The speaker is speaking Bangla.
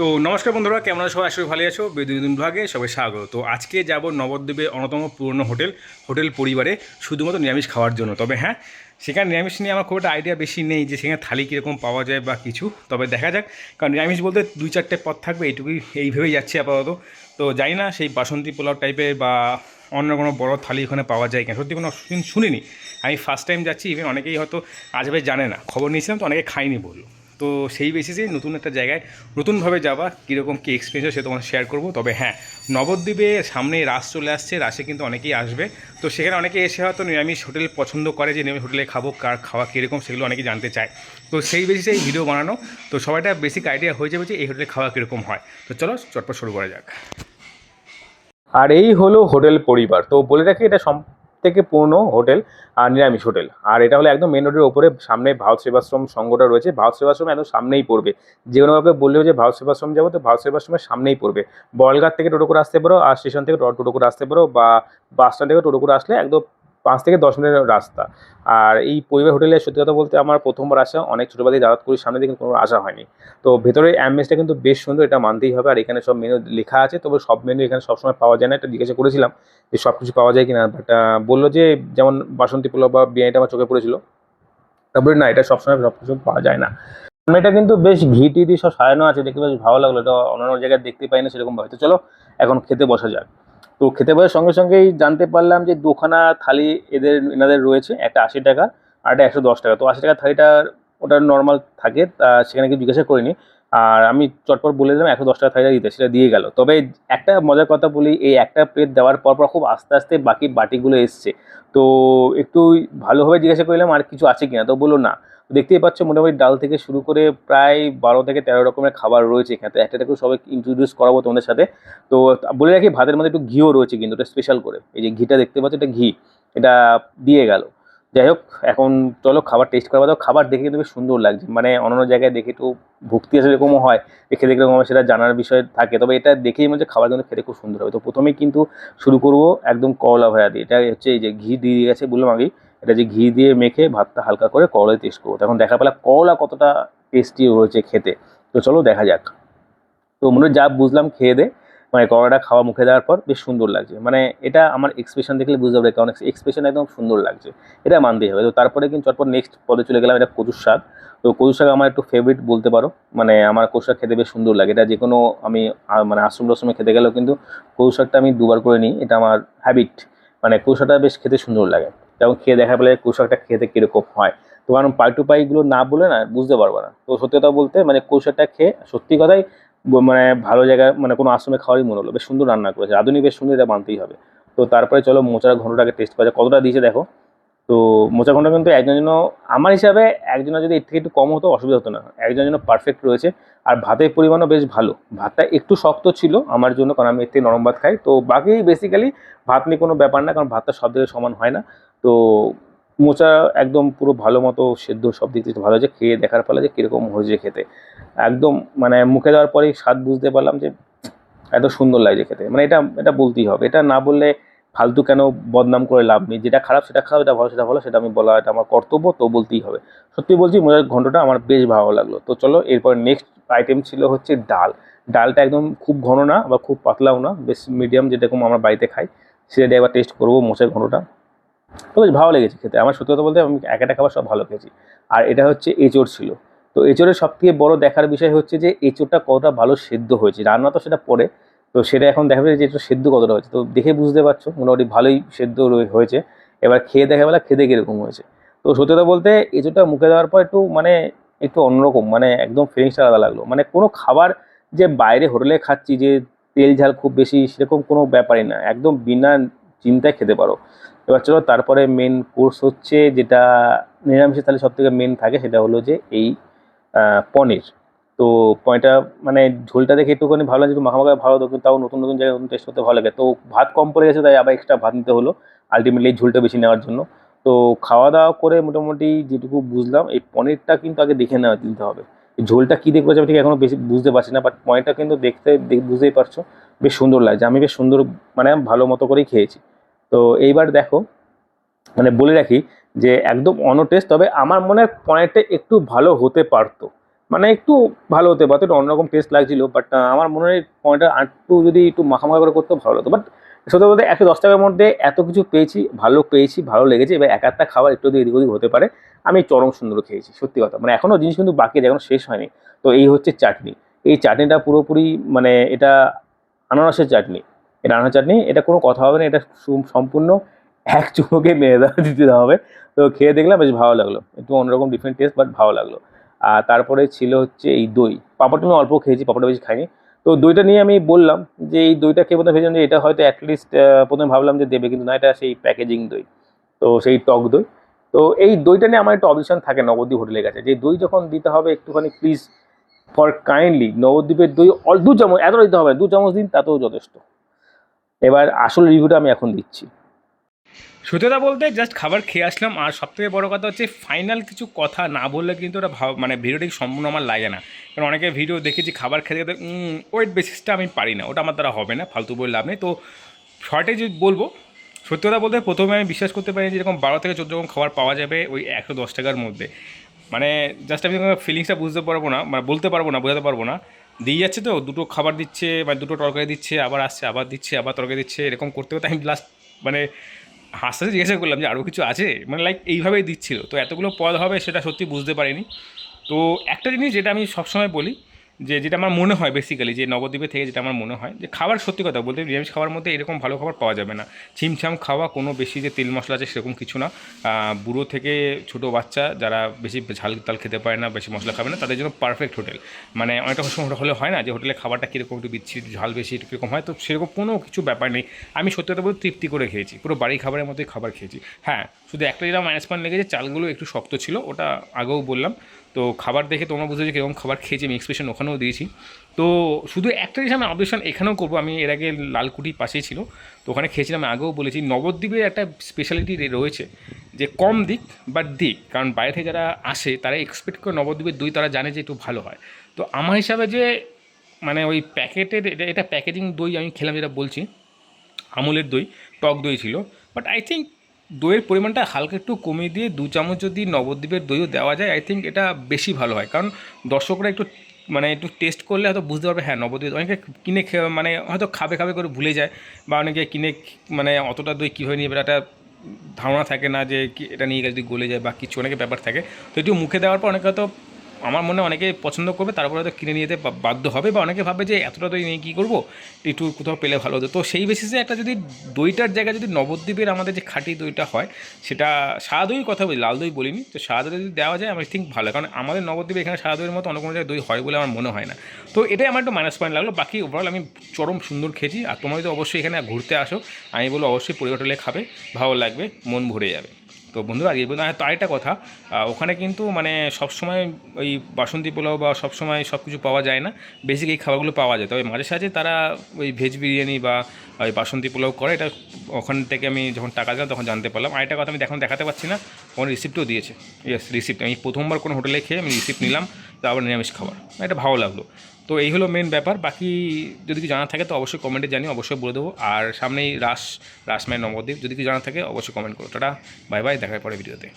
তো নমস্কার বন্ধুরা, কেমন আছো? সবাই আসলে ভালো আছো। বিদ্যুৎ ভাগে সবাই স্বাগত। তো আজকে যাব নবদ্বীপে অন্যতম পুরনো হোটেল হোটেল পরিবারে, শুধুমাত্র নিরামিষ খাওয়ার জন্য। তবে হ্যাঁ সেখানে নিরামিষ নিয়ে আমার খুব একটা আইডিয়া বেশি নেই যে সেখানে থালি কীরকম পাওয়া যায় বা কিছু। তবে দেখা যাক, কারণ নিরামিষ বলতে দুই চারটে পদ থাকবে, এইটুকুই এইভাবেই যাচ্ছে আপাতত। তো জানি না, সেই বাসন্তী পোলাও টাইপের বা অন্য কোনো বড় থালি ওখানে পাওয়া যায় কিনা। সত্যি কোনো শুনিনি। আমি ফার্স্ট টাইম যাচ্ছি ইভেন অনেকেই হয়তো আজকে জানে না। খবর নিয়েছিলাম তো অনেকে খাইনি বলল। তো সেই বেসিসেই নতুন একটা জায়গায় নতুনভাবে যাওয়া, কীরকম কী এক্সপিরিয়েন্স সে তোমার শেয়ার করব। তবে হ্যাঁ নবদ্বীপে সামনে রাস চলে আসছে, রাসে কিন্তু অনেকেই আসবে। তো সেখানে অনেকে এসে হয়তো নিরামিষ হোটেল পছন্দ করে, যে নিরামিষ হোটেলে খাব, কার খাওয়া কীরকম, সেগুলো অনেকে জানতে চায়। তো সেই বেসিসে এই ভিডিও বানানো। তো সবাইটা বেসিক আইডিয়া হয়ে যাবে যে এই হোটেলে খাওয়া কীরকম হয়। তো চলো চটপট শুরু করা যাক। আর এই হলো হোটেল পরিবার। তো বলে রাখি, এটা সব থেকে পুরনো হোটেল আর নিরামিষ হোটেল। আর এটা হলো একদম মেন রোডের ওপরে, সামনে ভারত সেবাশ্রম সংঘটা রয়েছে। ভারত সেবাশ্রম একদম সামনেই পড়বে। যে কোনোভাবে বললেও যে ভারত সেবাশ্রম যাব, তো ভারত সেবাশ্রমের সামনেই পড়বে। বলঘাট থেকে টোটো করে আসতে পারো, আর স্টেশন থেকে টোটো করে আসতে পারো, বা বাস স্ট্যান্ড থেকে টোটো করে আসলে একদম পাঁচ থেকে দশ মিনিটের রাস্তা। আর এই পরিবার হোটেলে সত্যি কথা বলতে আমার প্রথমবার আসা, অনেক ছোটোবেলায় যাতায়াত করি সামনে দিকে কোনো আসা হয়নি। তো ভেতরে অ্যাম্বিয়েন্সটা কিন্তু বেশ সুন্দর, এটা মানতেই হবে। আর এখানে সব মেনু লেখা আছে, তবে সব মেনু এখানে সবসময় পাওয়া যায় না। এটা জিজ্ঞাসা করেছিলাম যে সব কিছু পাওয়া যায় কিনা বাট বলল যে যেমন বাসন্তী পোলাও বা বিরিয়ানিটা আমার চোখে পড়েছিল। তারপরে না, এটা সবসময় সব কিছু পাওয়া যায় না। এটা কিন্তু বেশ ঘি টি দিয়ে সব সাজানো আছে দেখতে বেশ ভালো লাগল। এটা অন্যান্য জায়গায় দেখতে পাই না সেরকম ভাবে। তো চলো, এখন খেতে বসা যাক। তো খেতে বসার সঙ্গে সঙ্গেই জানতে পারলাম যে দুখানা থালি এদের, এনাদের রয়েছে, একটা আশি টাকা আর একটা একশো দশ টাকা। তো আশি টাকা থালিটা, ওটা নর্মাল থাকে, তা সেখানে কিছু জিজ্ঞাসা করিনি। আর আমি চটপট বলে দিলাম, একশো দশ টাকা থালিটা দিতে, সেটা দিয়ে গেল। তবে একটা মজার কথা বলি, এই একটা প্লেট দেওয়ার পর পর খুব আস্তে আস্তে বাকি বাটিগুলো এসছে। তো একটু ভালোভাবে জিজ্ঞাসা করলাম, আর কিছু আছে কিনা? তো বলল না। দেখতেই পাচ্ছ মোটামুটি ডাল থেকে শুরু করে প্রায় বারো থেকে তেরো রকমের খাবার রয়েছে এখানে। একটা একটা সবাই ইন্ট্রোডিউস করাবো তোমাদের সাথে। তো বলে রাখি, ভাতের মধ্যে একটু ঘিও রয়েছে কিন্তু এটা স্পেশাল করে। এই যে ঘিটা দেখতে পাচ্ছ, এটা ঘি। এটা দিয়ে গেল। যাই হোক, এখন চলো খাবার টেস্ট করা তো খাবার দেখে কিন্তু বেশ সুন্দর লাগছে। মানে অন্যান্য জায়গায় দেখে একটু ভক্তি আছে এরকমও হয়। খেতে কীরকম হয় সেটা জানার বিষয় থাকে। তবে এটা দেখেই মনে হচ্ছে খাবার কিন্তু খেতে খুব সুন্দর হবে। তো প্রথমেই কিন্তু শুরু করব একদম করলা ভাজা দিয়ে। এটা হচ্ছে এই যে ঘি দিয়ে গেছে, বললাম আগেই। এটা যে ঘি দিয়ে মেখে ভাতটা হালকা করে করলায় টেস্ট করব। তখন দেখা পেলা করলা কতটা টেস্টি হয়েছে খেতে। তো চলো দেখা যাক। তো মনে যা বুঝলাম খেয়ে দে। মানে করলাটা খাওয়া মুখে দেওয়ার পর বেশ সুন্দর লাগছে। মানে এটা আমার এক্সপ্রেশন দেখলে বুঝতে পারবে, কারণ এক্সপ্রেশন একদম সুন্দর লাগছে। এটা মানতেই হবে। তো তারপরে কিন্তু চটপট নেক্সট পদে চলে গেলাম, এটা কচুর শাক। তো কচুর শাক আমার একটু ফেভারিট বলতে পারো। মানে আমার কচু শাক খেতে বেশ সুন্দর লাগে। এটা যে কোনো আমি মানে আশ্রম টাশ্রমে খেতে গেলেও কিন্তু কচু শাকটা আমি দুবার করে নিই। এটা আমার হ্যাবিট মানে কচু শাকটা বেশ খেতে সুন্দর লাগে। এবং খেয়ে দেখা পেলে কচু শাকটা খেতে কীরকম হয়। তো কারণ পাই টু পাইগুলো না বলে না বুঝতে পারব না। তো সত্যি কথা বলতে মানে কচু শাকটা খেয়ে সত্যি কথাই মানে ভালো জায়গায় মানে কোনো আশ্রমে খাওয়ারই মনে হলো। বেশ সুন্দর রান্না করেছে। আধুনিক বেশ সুন্দর এটা মানতেই হবে। তো তারপরে চলো মোচার ঘন্টটাকে টেস্ট করা। কতটা দিয়েছে দেখো। তো মোচা ঘণ্টা কিন্তু একজন জন্য, আমার হিসাবে একজনের যদি এর থেকে একটু কম হতো অসুবিধা হতো না। একজনের জন্য পারফেক্ট রয়েছে। আর ভাতের পরিমাণও বেশ ভালো। ভাতটা একটু শক্ত ছিল আমার জন্য, কারণ আমি এর থেকে নরম ভাত খাই। তো বাকি বেসিক্যালি ভাত নিয়ে কোনো ব্যাপার না, কারণ ভাতটা সব দিকে সমান হয় না। তো মোচা একদম পুরো ভালো মতো সেদ্ধ, সব দিক থেকে ভালো হয়েছে খেয়ে, দেখার ফলে যে কীরকম হয়েছে খেতে। একদম মানে মুখে দেওয়ার পরেই স্বাদ বুঝতে পারলাম যে এত সুন্দর লাগছে খেতে। মানে এটা এটা বলতেই হবে। এটা না বললে ফালতু কেন বদনাম করে লাভ নেই? যেটা খারাপ সেটা খারাপ এটা ভালো সেটা ভালো, সেটা আমি বলা, এটা আমার কর্তব্য, তো বলতেই হবে। সত্যি বলছি মোজার ঘন্টটা আমার বেশ ভালো লাগল। তো চলো, এরপর নেক্সট আইটেম ছিল হচ্ছে ডাল। ডালটা একদম খুব ঘন না, বা খুব পাতলাও না, বেশ মিডিয়াম যেরকম আমরা বাড়িতে খাই, সেটা এবার টেস্ট করব মোচার ঘন্টটা। তো বেশ ভালো লেগেছে খেতে। আমার সত্যি কথা বলতে আমি এক একটা খাবার সব ভালো খেয়েছি। আর এটা হচ্ছে এঁচড় ছিল। তো এঁচড়ের সব থেকে বড় দেখার বিষয় হচ্ছে যে, এঁচড়টা কতটা ভালো সেদ্ধ হয়েছে। রান্না তো সেটা পরে। তো সেটা এখন দেখা যাবে যে এটা সেদ্ধ কতটা হয়েছে। তো দেখে বুঝতে পারছ, মোটামুটি ভালোই সেদ্ধ হয়েছে। এবার খেয়ে দেখা বেলা খেতে কীরকম হয়েছে। তো সত্যি কথা বলতে এঁচড়টা মুখে দেওয়ার পর একটু মানে একটু অন্যরকম মানে একদম ফিলিংসটা আলাদা লাগল। মানে কোনো খাবার যে বাইরে হোটেলে খাচ্ছি যে তেল ঝাল খুব বেশি সেরকম কোনো ব্যাপারই না। একদম বিনা চিন্তায় খেতে পারো। এবার চলো, তারপরে মেন কোর্স হচ্ছে যেটা নিরামিষে তাহলে সব থেকে মেন থাকে, সেটা হলো যে এই পনির। তো পনিরটা মানে ঝোলটা দেখে একটুখানি ভালো লাগে মাখা মাখা ভালো কিন্তু তাও নতুন নতুন জায়গায় নতুন টেস্ট করতে ভালো লাগে। তো ভাত কম পড়ে গেছে, তাই আবার এক্সট্রা ভাত নিতে হলো আলটিমেটলি ঝোলটা বেশি নেওয়ার জন্য। তো খাওয়া দাওয়া করে মোটামুটি যেটুকু বুঝলাম, এই পনিরটা কিন্তু আগে দেখে নেওয়া দিতে হবে। ঝোলটা কী দেখব আমি ঠিক এখনও বেশি বুঝতে পারছি না বাট পনিরটা কিন্তু দেখতে, দেখ- বুঝতেই পারছ, বেশ সুন্দর লাগছে। আমি বেশ সুন্দর মানে ভালো মতো করেই খেয়েছি। তো এইবার দেখো মানে বলে রাখি যে একদম অনটেস্ট, তবে আমার মনে হয় পনিরটা একটু ভালো হতে পারতো। মানে একটু ভালো হতে পারতো একটু অন্যরকম টেস্ট লাগছিল বাট আমার মনে হয় পয়েন্টটা একটু যদি একটু মাখামাখা করে করতে ভালো হতো। বাট সত্যি বলতে একশো দশ টাকার মধ্যে এত কিছু পেয়েছি, ভালো পেয়েছি, ভালো লেগেছে, এবার এক একটা খাবার একটু এদিক ওদিক হতে পারে, আমি চরম সুন্দর খেয়েছি, সত্যি কথা। মানে এখনও জিনিস কিন্তু বাকি আছে, এখনও শেষ হয়নি। তো এই হচ্ছে চাটনি। এই চাটনিটা পুরোপুরি মানে এটা আনারসের চাটনি। আনারস চাটনি, এটা কোনো কথা হবে না, এটা সম্পূর্ণ এক চুমোকে মেরে দেওয়া, দিতে হবে। তো খেয়ে দেখলাম বেশ ভালো লাগল, একটু অন্যরকম ডিফারেন্ট টেস্ট বাট ভালো লাগল। আর তারপরে ছিল হচ্ছে এই দই। পাপড়টা আমি অল্প খেয়েছি, পাপড়টা বেশি খাইনি। তো দইটা নিয়ে আমি বললাম যে এই দইটা খেয়ে প্রথমে ভেবেছিলাম যে এটা হয়তো অ্যাটলিস্ট প্রথমে ভাবলাম যে দেবে, কিন্তু না, এটা সেই প্যাকেজিং দই। তো সেই টক দই। তো এই দইটা নিয়ে আমার একটু অবজেকশন থাকে নবদ্বীপ হোটেলের কাছে, যে দই যখন দিতে হবে একটুখানি প্লিজ ফর কাইন্ডলি নবদ্বীপের দই দু চামচ এত দিতে হবে দু চামচ দিন, তাতেও যথেষ্ট। এবার আসল রিভিউটা আমি এখন দিচ্ছি। সত্যতা বলতে জাস্ট খাবার খেয়ে আসলাম, আর সবথেকে বড় কথা হচ্ছে ফাইনাল কিছু কথা না বললে কিন্তু ওটা ভাব মানে ভিডিওটি সম্পূর্ণ আমার লাগে না। কারণ অনেকে ভিডিও দেখেছি, খাবার খেতে খেতে ওয়েট বেসিসটা আমি পারি না, ওটা আমার দ্বারা হবে না, ফালতু বলে লাভ নেই। তো শর্টে যদি বলব সত্যি কথা বলতে প্রথমে আমি বিশ্বাস করতে পারি যে এরকম বারো থেকে চোদ্দ রকম খাবার পাওয়া যাবে ওই একশো দশ টাকার মধ্যে। মানে জাস্ট আমি ফিলিংসটা বুঝতে পারব না মানে বলতে পারব না, বোঝাতে পারব না। দিয়ে যাচ্ছে তো, দুটো খাবার দিচ্ছে বা দুটো তরকারি দিচ্ছে, আবার আসছে, আবার দিচ্ছে, আবার তরকারি দিচ্ছে, এরকম করতে করতে আমি লাস্ট মানে হাসতে হাসতে জিজ্ঞাসা করলাম যে আরও কিছু আছে? মানে লাইক এইভাবেই দিচ্ছিল। তো এতগুলো পদ হবে সেটা সত্যি বুঝতে পারিনি। তো একটা জিনিস যেটা আমি সবসময় বলি যে যেটা আমার মনে হয় বেসিক্যালি যে নবদ্বীপে থেকে যেটা আমার মনে হয়, যে খাবার সত্যি কথা বলতে নিরামিষ খাওয়ার মধ্যে এরকম ভালো খাবার পাওয়া যাবে না। ছিমছাম খাওয়া কোনো বেশি যে তেল মশলা আছে সেরকম কিছু না। বুড়ো থেকে ছোট বাচ্চা যারা বেশি ঝাল তাল খেতে পারে না, বেশি মশলা খাবে না, তাদের জন্য পারফেক্ট হোটেল মানে অনেকটা সময় হলে হয় না যে হোটেলে খাবারটা কীরকম একটু বিচ্ছিরি, ঝাল বেশি কীরকম হয়, তো সেরকম কোনো কিছু ব্যাপার নেই। আমি সত্যি কথা বলতে তৃপ্তি করে খেয়েছি, পুরো বাড়ি খাবারের মতোই খাবার খেয়েছি। হ্যাঁ শুধু একটা যেটা মাইনাস পয়েন্ট লেগেছে, চালগুলো একটু শক্ত ছিল, ওটা আগেও বললাম। তো খাবার দেখে তোমরা বুঝতে যে কীরকম খাবার খেয়েছি, আমি এক্সপ্রেশন ওখানেও দিয়েছি। তো শুধু একটা জিনিস আমি অবজেকশন এখানেও করব, আমি এর আগে লালকুটি পাশেই ছিল, তো ওখানে খেয়েছিলাম আগেও বলেছি, নবদ্বীপের একটা স্পেশালিটি রয়েছে যে কম দিক বা দিক, কারণ বাইরে থেকে যারা আসে, তারা এক্সপেক্ট করে নবদ্বীপের দই তারা জানে যে একটু ভালো হয়। তো আমার হিসাবে যে মানে ওই প্যাকেটের, এটা প্যাকেজিং দই আমি খেলাম, যেটা বলছি, আমুলের দই, টক দই ছিল। বাট আই থিঙ্ক দইয়ের পরিমাণটা হালকা একটু কমিয়ে দিয়ে দু চামচ যদি নবদ্বীপের দইও দেওয়া যায় আই থিঙ্ক এটা বেশি ভালো হয়। কারণ দর্শকরা একটু মানে একটু টেস্ট করলে হয়তো বুঝতে পারবে হ্যাঁ নবদ্বীপ অনেকে কিনে মানে হয়তো খাবে খাবে করে ভুলে যায় বা অনেকে কিনে মানে অতটা দই কীভাবে নিয়ে একটা ধারণা থাকে না যে এটা নিয়ে গেলে যদি গলে যায় বা কিছু অনেকে ব্যাপার থাকে। তো একটু মুখে দেওয়ার পর অনেকে হয়তো আমার মনে অনেকে পছন্দ করবে, তারপরে হয়তো কিনে নিয়ে যেতে বাধ্য হবে বা অনেকে ভাবে যে এতটা দই নিয়ে কী করব? একটু কোথাও পেলে ভালো হতো। তো সেই বেসিসে একটা যদি দইটার জায়গায় যদি নবদ্বীপের আমাদের যে খাঁটি দইটা হয়, সেটা সাদা দই কথা বলি, লাল দই বলিনি, তো সাদা দই যদি দেওয়া যায়, আমি থিঙ্ক ভালো। কারণ আমাদের নবদ্বীপে এখানে সাদা দইয়ের মতো অন্য কোনো জায়গায় দই হয় বলে আমার মনে হয় না। তো এটাই আমার একটু মাইনাস পয়েন্ট লাগল। বাকি ওভারঅল আমি চরম সুন্দর খেয়েছি, আর তোমরা যদি অবশ্যই এখানে ঘুরতে আসো। আমি বলব অবশ্যই পরি হোটেলে খাবে, ভালো লাগবে, মন ভরে যাবে। তো বন্ধুরা আগে বলুন তো আরেকটা কথা ওখানে কিন্তু মানে সবসময় ওই বাসন্তী পোলাও বা সবসময় সব কিছু পাওয়া যায় না বেসিক এই খাবারগুলো পাওয়া যায়। তবে মাঝে সাঝে তারা ওই ভেজ বিরিয়ানি বা ওই বাসন্তী পোলাও করে, এটা ওখান থেকে আমি যখন টাকা দিলাম তখন জানতে পারলাম। আরেকটা কথা আমি এখন দেখাতে পাচ্ছি না ওখানে রিসিপ্টও দিয়েছে। ইয়েস রিসিপ্ট আমি প্রথমবার কোনো হোটেলে খেয়ে আমি রিসিপ্ট নিলাম। তারপর নিরামিষ খাবার। এটা ভালো লাগল। তো এই হলো মেন ব্যাপার। বাকি যদি কিছু জানা থাকে, তো অবশ্যই কমেন্টে জানি অবশ্যই বলে দেবো। আর সামনেই রাস রাসমায় নবদ্বীপ। যদি কিছু জানা থাকে, অবশ্যই কমেন্ট করো। টাটা, বাই বাই, দেখা হয় পরে ভিডিওতে